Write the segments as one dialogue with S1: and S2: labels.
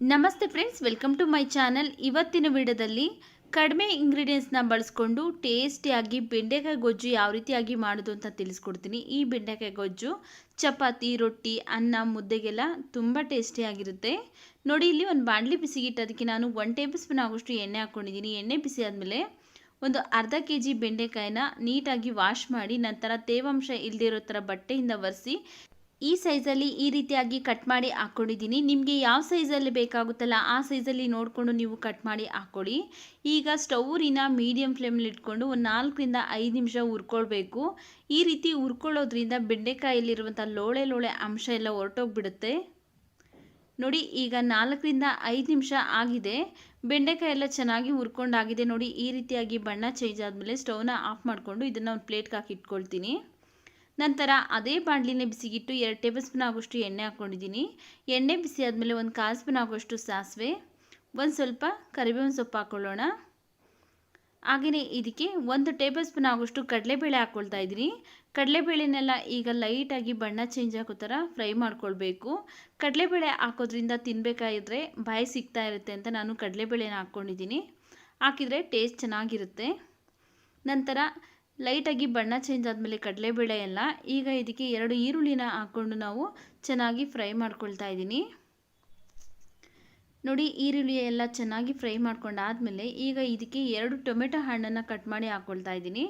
S1: ನಮಸ್ತೆ friends, welcome to my channel. ಇವತ್ತಿನ ವಿಡಿಯೋದಲ್ಲಿ ಕಡಿಮೆ ಇಂಗ್ರೀಡಿಯೆಂಟ್ಸ್ನ ಬಳಸ್ಕೊಂಡು ಟೇಸ್ಟಿಯಾಗಿ ಬೆಂಡೆಕಾಯಿ ಗೊಜ್ಜು ಯಾವ ರೀತಿಯಾಗಿ ಮಾಡೋದು ಅಂತ ತಿಳಿಸ್ಕೊಡ್ತೀನಿ. ಈ ಬೆಂಡೆಕಾಯಿ ಗೊಜ್ಜು ಚಪಾತಿ, ರೊಟ್ಟಿ, ಅನ್ನ, ಮುದ್ದೆಗೆಲ್ಲ ತುಂಬ ಟೇಸ್ಟಿಯಾಗಿರುತ್ತೆ. ನೋಡಿ, ಇಲ್ಲಿ ಒಂದು ಬಾಣಲಿ ಬಿಸಿಗಿಟ್ಟು, ಅದಕ್ಕೆ ನಾನು ಒನ್ ಟೇಬಲ್ ಸ್ಪೂನ್ ಆಗೋಷ್ಟು ಎಣ್ಣೆ ಹಾಕ್ಕೊಂಡಿದ್ದೀನಿ. ಎಣ್ಣೆ ಬಿಸಿ ಆದಮೇಲೆ ಒಂದು ಅರ್ಧ ಕೆ ಜಿ ಬೆಂಡೆಕಾಯಿನ ನೀಟಾಗಿ ವಾಶ್ ಮಾಡಿ ನಂತರ ತೇವಾಂಶ ಇಲ್ಲದೇ ಇರೋ ಥರ ಬಟ್ಟೆಯಿಂದ ಒರೆಸಿ ಈ ಸೈಜಲ್ಲಿ ಈ ರೀತಿಯಾಗಿ ಕಟ್ ಮಾಡಿ ಹಾಕ್ಕೊಂಡಿದ್ದೀನಿ ನಿಮಗೆ ಯಾವ ಸೈಜಲ್ಲಿ ಬೇಕಾಗುತ್ತಲ್ಲ ಆ ಸೈಜಲ್ಲಿ ನೋಡಿಕೊಂಡು ನೀವು ಕಟ್ ಮಾಡಿ ಹಾಕ್ಕೊಳ್ಳಿ ಈಗ ಸ್ಟೌರಿನ ಮೀಡಿಯಂ ಫ್ಲೇಮಲ್ಲಿ ಇಟ್ಕೊಂಡು ಒಂದು ನಾಲ್ಕರಿಂದ ಐದು ನಿಮಿಷ ಹುರ್ಕೊಳ್ಬೇಕು. ಈ ರೀತಿ ಹುರ್ಕೊಳ್ಳೋದ್ರಿಂದ ಬೆಂಡೆಕಾಯಲ್ಲಿರುವಂಥ ಲೋಳೆ ಲೋಳೆ ಅಂಶ ಎಲ್ಲ ಹೊರಟೋಗ್ಬಿಡುತ್ತೆ. ನೋಡಿ, ಈಗ ನಾಲ್ಕರಿಂದ ಐದು ನಿಮಿಷ ಆಗಿದೆ. ಬೆಂಡೆಕಾಯಿ ಎಲ್ಲ ಚೆನ್ನಾಗಿ ಹುರ್ಕೊಂಡಾಗಿದೆ. ನೋಡಿ, ಈ ರೀತಿಯಾಗಿ ಬಣ್ಣ ಚೇಂಜ್ ಆದಮೇಲೆ ಸ್ಟವ್ನ ಆಫ್ ಮಾಡಿಕೊಂಡು ಇದನ್ನು ಒಂದು ಪ್ಲೇಟ್ಗೆ ಹಾಕಿ ಇಟ್ಕೊಳ್ತೀನಿ. ನಂತರ ಅದೇ ಬಾಣಲಿನ ಬಿಸಿಗಿಟ್ಟು ಎರಡು ಟೇಬಲ್ ಸ್ಪೂನ್ ಆಗೋಷ್ಟು ಎಣ್ಣೆ ಹಾಕ್ಕೊಂಡಿದ್ದೀನಿ. ಎಣ್ಣೆ ಬಿಸಿ ಆದಮೇಲೆ ಒಂದು ಕಾಲು ಸ್ಪೂನ್ ಆಗುವಷ್ಟು ಸಾಸಿವೆ, ಒಂದು ಸ್ವಲ್ಪ ಕರಿಬೇವಿನ ಸೊಪ್ಪು ಹಾಕ್ಕೊಳ್ಳೋಣ ಹಾಗೆಯೇ ಇದಕ್ಕೆ ಒಂದು ಟೇಬಲ್ ಸ್ಪೂನ್ ಆಗೋಷ್ಟು ಕಡಲೆಬೇಳೆ ಹಾಕ್ಕೊಳ್ತಾ ಇದ್ದೀನಿ. ಕಡಲೆಬೇಳೆನೆಲ್ಲ ಈಗ ಲೈಟಾಗಿ ಬಣ್ಣ ಚೇಂಜ್ ಆಗೋ ಥರ ಫ್ರೈ ಮಾಡ್ಕೊಳ್ಬೇಕು. ಕಡಲೆಬೇಳೆ ಹಾಕೋದ್ರಿಂದ ತಿನ್ನಬೇಕಾದ್ರೆ ಬಾಯಿ ಸಿಗ್ತಾ ಇರುತ್ತೆ ಅಂತ ನಾನು ಕಡಲೆಬೇಳೆನ ಹಾಕ್ಕೊಂಡಿದ್ದೀನಿ. ಹಾಕಿದರೆ ಟೇಸ್ಟ್ ಚೆನ್ನಾಗಿರುತ್ತೆ. ನಂತರ ಲೈಟಾಗಿ ಬಣ್ಣ ಚೇಂಜ್ ಆದಮೇಲೆ ಕಡಲೆಬೇಳೆ ಎಲ್ಲ, ಈಗ ಇದಕ್ಕೆ ಎರಡು ಈರುಳ್ಳಿನ ಹಾಕ್ಕೊಂಡು ನಾವು ಚೆನ್ನಾಗಿ ಫ್ರೈ ಮಾಡ್ಕೊಳ್ತಾ ಇದ್ದೀನಿ. ನೋಡಿ, ಈರುಳ್ಳಿ ಎಲ್ಲ ಚೆನ್ನಾಗಿ ಫ್ರೈ ಮಾಡ್ಕೊಂಡಾದಮೇಲೆ ಈಗ ಇದಕ್ಕೆ ಎರಡು ಟೊಮೆಟೊ ಹಣ್ಣನ್ನು ಕಟ್ ಮಾಡಿ ಹಾಕ್ಕೊಳ್ತಾ ಇದ್ದೀನಿ.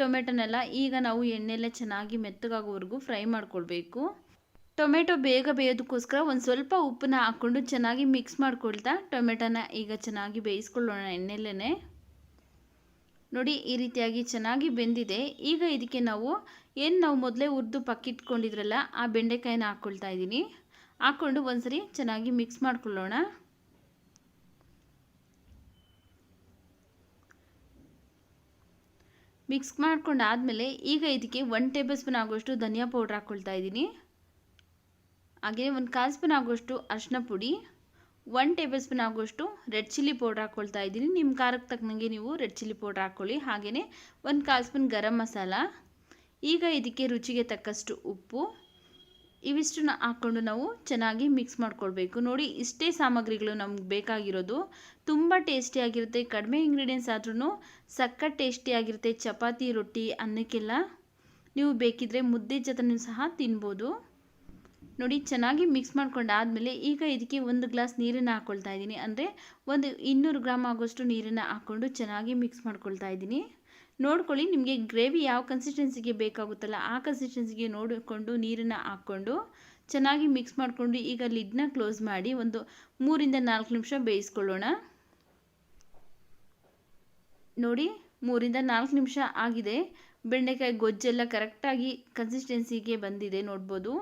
S1: ಟೊಮೆಟೊನೆಲ್ಲ ಈಗ ನಾವು ಎಣ್ಣೆಲ್ಲೇ ಚೆನ್ನಾಗಿ ಮೆತ್ತಗಾಗೋವರೆಗೂ ಫ್ರೈ ಮಾಡ್ಕೊಳ್ಬೇಕು. ಟೊಮೆಟೊ ಬೇಗ ಬೇಯೋದಕ್ಕೋಸ್ಕರ ಒಂದು ಸ್ವಲ್ಪ ಉಪ್ಪನ್ನ ಹಾಕ್ಕೊಂಡು ಚೆನ್ನಾಗಿ ಮಿಕ್ಸ್ ಮಾಡ್ಕೊಳ್ತಾ ಟೊಮೆಟೊನ ಈಗ ಚೆನ್ನಾಗಿ ಬೇಯಿಸ್ಕೊಳ್ಳೋಣ ಎಣ್ಣೆಲೇ ನೋಡಿ ಈ ರೀತಿಯಾಗಿ ಚೆನ್ನಾಗಿ ಬೆಂದಿದೆ. ಈಗ ಇದಕ್ಕೆ ನಾವು ಏನು ನಾವು ಮೊದಲೇ ಹುರಿದು ಪಕ್ಕಿಟ್ಕೊಂಡಿದ್ರಲ್ಲ, ಆ ಬೆಂಡೆಕಾಯಿನ ಹಾಕ್ಕೊಳ್ತಾ ಇದ್ದೀನಿ. ಹಾಕ್ಕೊಂಡು ಒಂದ್ಸರಿ ಚೆನ್ನಾಗಿ ಮಿಕ್ಸ್ ಮಾಡ್ಕೊಳ್ಳೋಣ. ಮಿಕ್ಸ್ ಮಾಡ್ಕೊಂಡು ಆದಮೇಲೆ ಈಗ ಇದಕ್ಕೆ ಒನ್ ಟೇಬಲ್ ಸ್ಪೂನ್ ಆಗೋಷ್ಟು ಧನಿಯಾ ಪೌಡ್ರ್ ಹಾಕ್ಕೊಳ್ತಾ ಇದ್ದೀನಿ. ಹಾಗೆಯೇ ಒಂದು ಕಾಲು ಸ್ಪೂನ್ ಆಗೋಷ್ಟು ಅರಿಶಿನ ಪುಡಿ. ಒನ್ ಟೇಬಲ್ ಸ್ಪೂನ್ ಆಗುವಷ್ಟು ರೆಡ್ ಚಿಲ್ಲಿ ಪೌಡ್ರ್ ಹಾಕ್ಕೊಳ್ತಾ ಇದ್ದೀನಿ. ನಿಮ್ಮ ಖಾರಕ್ಕೆ ತಕ್ಕನಂಗೆ ನೀವು ರೆಡ್ ಚಿಲ್ಲಿ ಪೌಡ್ರ್ ಹಾಕ್ಕೊಳ್ಳಿ ಹಾಗೆಯೇ ಒಂದು ಕಾಲು ಸ್ಪೂನ್ ಗರಂ ಮಸಾಲ. ಈಗ ಇದಕ್ಕೆ ರುಚಿಗೆ ತಕ್ಕಷ್ಟು ಉಪ್ಪು. ಇವಿಷ್ಟನ್ನ ಹಾಕ್ಕೊಂಡು ನಾವು ಚೆನ್ನಾಗಿ ಮಿಕ್ಸ್ ಮಾಡ್ಕೊಳ್ಬೇಕು. ನೋಡಿ, ಇಷ್ಟೇ ಸಾಮಗ್ರಿಗಳು ನಮ್ಗೆ ಬೇಕಾಗಿರೋದು. ತುಂಬ ಟೇಸ್ಟಿಯಾಗಿರುತ್ತೆ ಕಡಿಮೆ ಇಂಗ್ರೀಡಿಯೆಂಟ್ಸ್ ಆದ್ರೂ ಸಕ್ಕ ಟೇಸ್ಟಿಯಾಗಿರುತ್ತೆ ಚಪಾತಿ, ರೊಟ್ಟಿ ಅನ್ನಕ್ಕೆಲ್ಲ. ನೀವು ಬೇಕಿದ್ರೆ ಮುದ್ದೆ ಜೊತೆನೂ ಸಹ ತಿನ್ಬೋದು. ನೋಡಿ, ಚೆನ್ನಾಗಿ ಮಿಕ್ಸ್ ಮಾಡ್ಕೊಂಡಾದಮೇಲೆ ಈಗ ಇದಕ್ಕೆ ಒಂದು ಗ್ಲಾಸ್ ನೀರನ್ನು ಹಾಕ್ಕೊಳ್ತಾ ಇದ್ದೀನಿ. ಅಂದರೆ ಒಂದು ಇನ್ನೂರು ಗ್ರಾಮ್ ಆಗೋಷ್ಟು ನೀರನ್ನು ಹಾಕ್ಕೊಂಡು ಚೆನ್ನಾಗಿ ಮಿಕ್ಸ್ ಮಾಡ್ಕೊಳ್ತಾ ಇದ್ದೀನಿ. ನೋಡ್ಕೊಳ್ಳಿ, ನಿಮಗೆ ಗ್ರೇವಿ ಯಾವ ಕನ್ಸಿಸ್ಟೆನ್ಸಿಗೆ ಬೇಕಾಗುತ್ತಲ್ಲ, ಆ ಕನ್ಸಿಸ್ಟೆನ್ಸಿಗೆ ನೋಡಿಕೊಂಡು ನೀರನ್ನು ಹಾಕ್ಕೊಂಡು ಚೆನ್ನಾಗಿ ಮಿಕ್ಸ್ ಮಾಡಿಕೊಂಡು ಈಗ ಲಿಡ್ನ ಕ್ಲೋಸ್ ಮಾಡಿ ಒಂದು ಮೂರಿಂದ ನಾಲ್ಕು ನಿಮಿಷ ಬೇಯಿಸ್ಕೊಳ್ಳೋಣ. ನೋಡಿ, ಮೂರಿಂದ ನಾಲ್ಕು ನಿಮಿಷ ಆಗಿದೆ. ಬೆಂಡೆಕಾಯಿ ಗೊಜ್ಜೆಲ್ಲ ಕರೆಕ್ಟಾಗಿ ಕನ್ಸಿಸ್ಟೆನ್ಸಿಗೆ ಬಂದಿದೆ, ನೋಡ್ಬೋದು.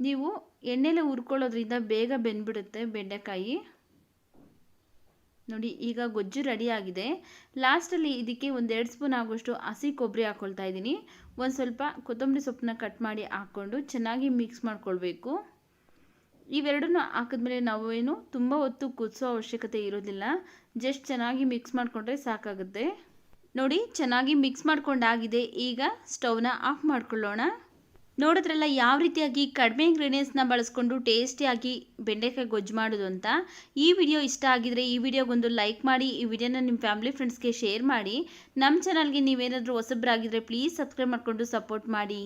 S1: ನೀವು ಎಣ್ಣೆಲೆ ಹುರ್ಕೊಳ್ಳೋದ್ರಿಂದ ಬೇಗ ಬೆಂದ್ಬಿಡುತ್ತೆ ಬೆಂಡೆಕಾಯಿ. ನೋಡಿ, ಈಗ ಗೊಜ್ಜು ರೆಡಿಯಾಗಿದೆ ಲಾಸ್ಟಲ್ಲಿ ಇದಕ್ಕೆ ಒಂದೆರಡು ಸ್ಪೂನ್ ಆಗೋಷ್ಟು ಹಸಿ ಕೊಬ್ಬರಿ ಹಾಕ್ಕೊಳ್ತಾ ಇದ್ದೀನಿ. ಒಂದು ಸ್ವಲ್ಪ ಕೊತ್ತಂಬರಿ ಸೊಪ್ಪನ್ನ ಕಟ್ ಮಾಡಿ ಹಾಕ್ಕೊಂಡು ಚೆನ್ನಾಗಿ ಮಿಕ್ಸ್ ಮಾಡ್ಕೊಳ್ಬೇಕು. ಇವೆರಡನ್ನೂ ಹಾಕಿದ್ಮೇಲೆ ನಾವೇನು ತುಂಬ ಹೊತ್ತು ಕುದಿಸೋ ಅವಶ್ಯಕತೆ ಇರೋದಿಲ್ಲ. ಜಸ್ಟ್ ಚೆನ್ನಾಗಿ ಮಿಕ್ಸ್ ಮಾಡಿಕೊಂಡ್ರೆ ಸಾಕಾಗುತ್ತೆ. ನೋಡಿ, ಚೆನ್ನಾಗಿ ಮಿಕ್ಸ್ ಮಾಡ್ಕೊಂಡಾಗಿದೆ. ಈಗ ಸ್ಟವ್ನ ಆಫ್ ಮಾಡ್ಕೊಳ್ಳೋಣ. ನೋಡಿದ್ರಲ್ಲ ಯಾವ ರೀತಿಯಾಗಿ ಕಡಿಮೆ ಇಂಗ್ರೀಡಿಯೆಂಟ್ಸ್ನ ಬಳಸ್ಕೊಂಡು ಟೇಸ್ಟಿಯಾಗಿ ಬೆಂಡೆಕಾಯಿ ಗೊಜ್ಜು ಮಾಡೋದು ಅಂತ? ಈ ವಿಡಿಯೋ ಇಷ್ಟ ಆಗಿದ್ರೆ ಈ ವಿಡಿಯೋಗೊಂದು ಲೈಕ್ ಮಾಡಿ, ಈ ವಿಡಿಯೋನ ನಿಮ್ಮ ಫ್ಯಾಮಿಲಿ ಫ್ರೆಂಡ್ಸ್ಗೆ ಶೇರ್ ಮಾಡಿ. ನಮ್ಮ ಚಾನಲ್ಗೆ ನೀವೇನಾದರೂ ಹೊಸಬ್ರಾಗಿದ್ದರೆ ಪ್ಲೀಸ್ ಸಬ್ಸ್ಕ್ರೈಬ್ ಮಾಡಿಕೊಂಡು ಸಪೋರ್ಟ್ ಮಾಡಿ.